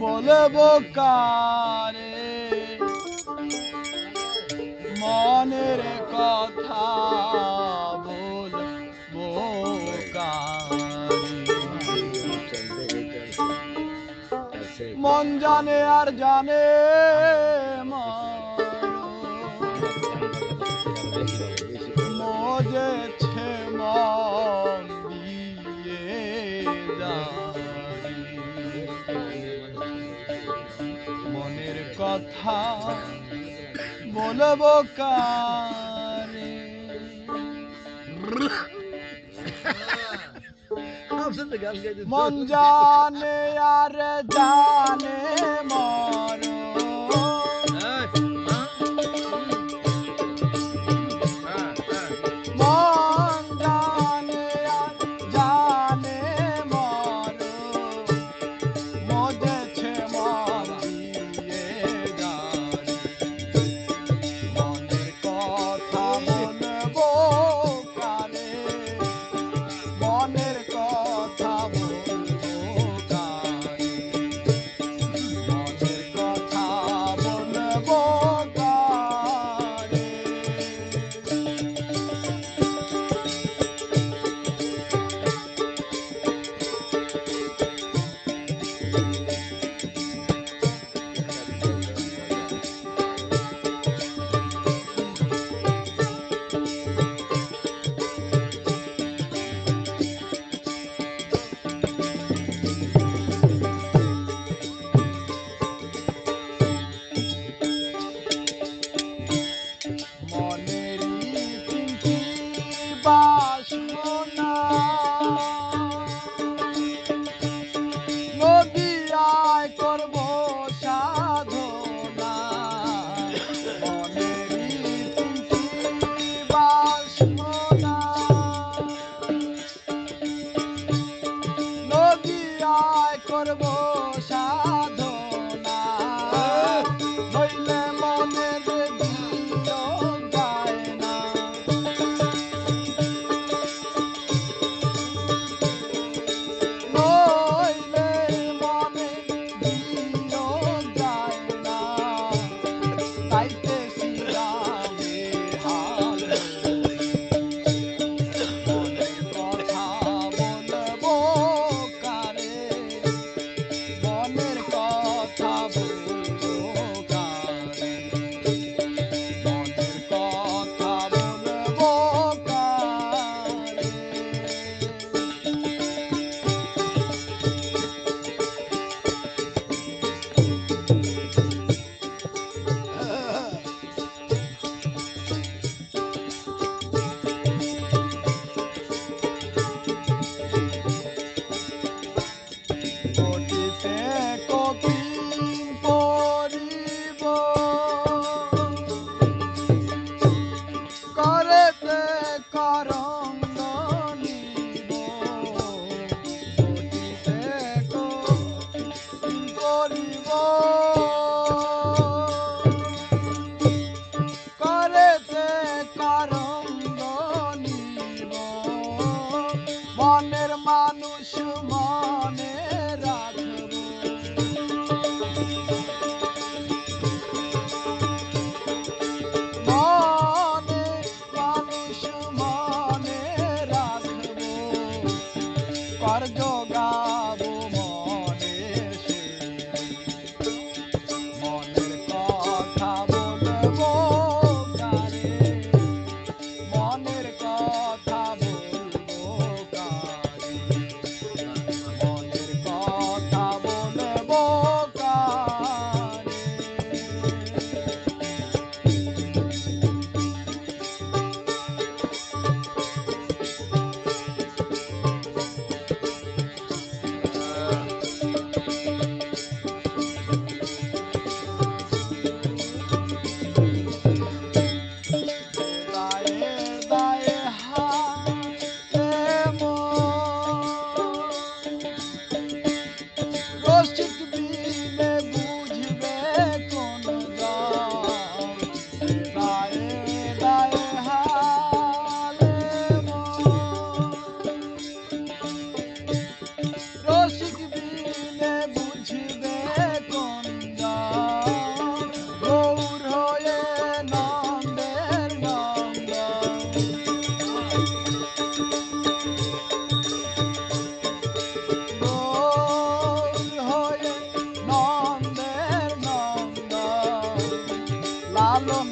বলব কারে মনের কথা বলব মন জানে আর জানে মজেছে মন কথা বলব কারে? মন জানে আর জানে মর নদিয়ায় করব Mama made them all Pablo.